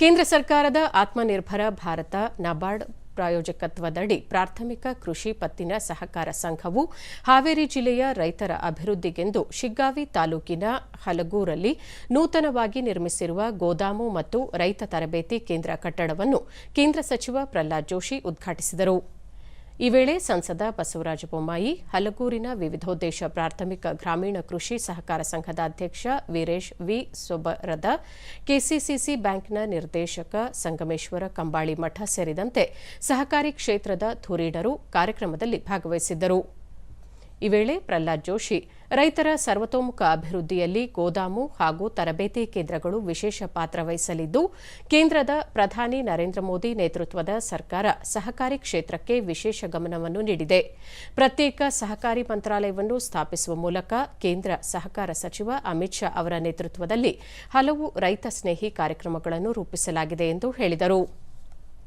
ಕೇಂದ್ರ ಸರ್ಕಾರದ ಆತ್ಮನಿರ್ಭರ ಭಾರತ ನಬಾರ್ಡ್ ಪ್ರಾಯೋಜಕತ್ವದಡಿ ಪ್ರಾಥಮಿಕ ಕೃಷಿ ಪತ್ತಿನ ಸಹಕಾರ ಸಂಘವು ಹಾವೇರಿ ಜಿಲ್ಲೆಯ ರೈತರ ಅಭಿವೃದ್ಧಿಗೆಂದು ಶಿಗ್ಗಾವಿ ತಾಲೂಕಿನ ಹಲಗೂರಲ್ಲಿ ನೂತನವಾಗಿ ನಿರ್ಮಿಸಿರುವ ಗೋದಾಮು ಮತ್ತು ರೈತ ತರಬೇತಿ ಕೇಂದ್ರ ಕಟ್ಟಡವನ್ನು ಕೇಂದ್ರ ಸಚಿವ ಪ್ರಹ್ಲಾದ್ ಜೋಶಿ ಉದ್ಘಾಟಿಸಿದರು. ಈ ವೇಳೆ ಸಂಸದ ಬಸವರಾಜ ಬೊಮ್ಮಾಯಿ, ಹಲಗೂರಿನ ವಿವಿಧೋದ್ದೇಶ ಪ್ರಾಥಮಿಕ ಗ್ರಾಮೀಣ ಕೃಷಿ ಸಹಕಾರ ಸಂಘದ ಅಧ್ಯಕ್ಷ ವೀರೇಶ್ ವಿ. ಸೊಬರದ, ಕೆಸಿಸಿಸಿ ಬ್ಯಾಂಕ್ನ ನಿರ್ದೇಶಕ ಸಂಗಮೇಶ್ವರ ಕಂಬಾಳಿ ಮಠ ಸೇರಿದಂತೆ ಸಹಕಾರಿ ಕ್ಷೇತ್ರದ ಧುರೀಣರು ಕಾರ್ಯಕ್ರಮದಲ್ಲಿ ಭಾಗವಹಿಸಿದ್ದರು. ಈ ವೇಳೆ ಪ್ರಹ್ಲಾದ್ ಜೋಶಿ, ರೈತರ ಸರ್ವತೋಮುಖ ಅಭಿವೃದ್ಧಿಯಲ್ಲಿ ಗೋದಾಮು ಹಾಗೂ ತರಬೇತಿ ಕೇಂದ್ರಗಳು ವಿಶೇಷ ಪಾತ್ರ ವಹಿಸಲಿದ್ದು, ಕೇಂದ್ರದ ಪ್ರಧಾನಿ ನರೇಂದ್ರ ಮೋದಿ ನೇತೃತ್ವದ ಸರ್ಕಾರ ಸಹಕಾರಿ ಕ್ಷೇತ್ರಕ್ಕೆ ವಿಶೇಷ ಗಮನವನ್ನು ನೀಡಿದೆ. ಪ್ರತ್ಯೇಕ ಸಹಕಾರಿ ಮಂತ್ರಾಲಯವನ್ನು ಸ್ಥಾಪಿಸುವ ಮೂಲಕ ಕೇಂದ್ರ ಸಹಕಾರ ಸಚಿವ ಅಮಿತ್ ಶಾ ಅವರ ನೇತೃತ್ವದಲ್ಲಿ ಹಲವು ರೈತ ಸ್ನೇಹಿ ಕಾರ್ಯಕ್ರಮಗಳನ್ನು ರೂಪಿಸಲಾಗಿದೆ ಎಂದು ಹೇಳಿದರು.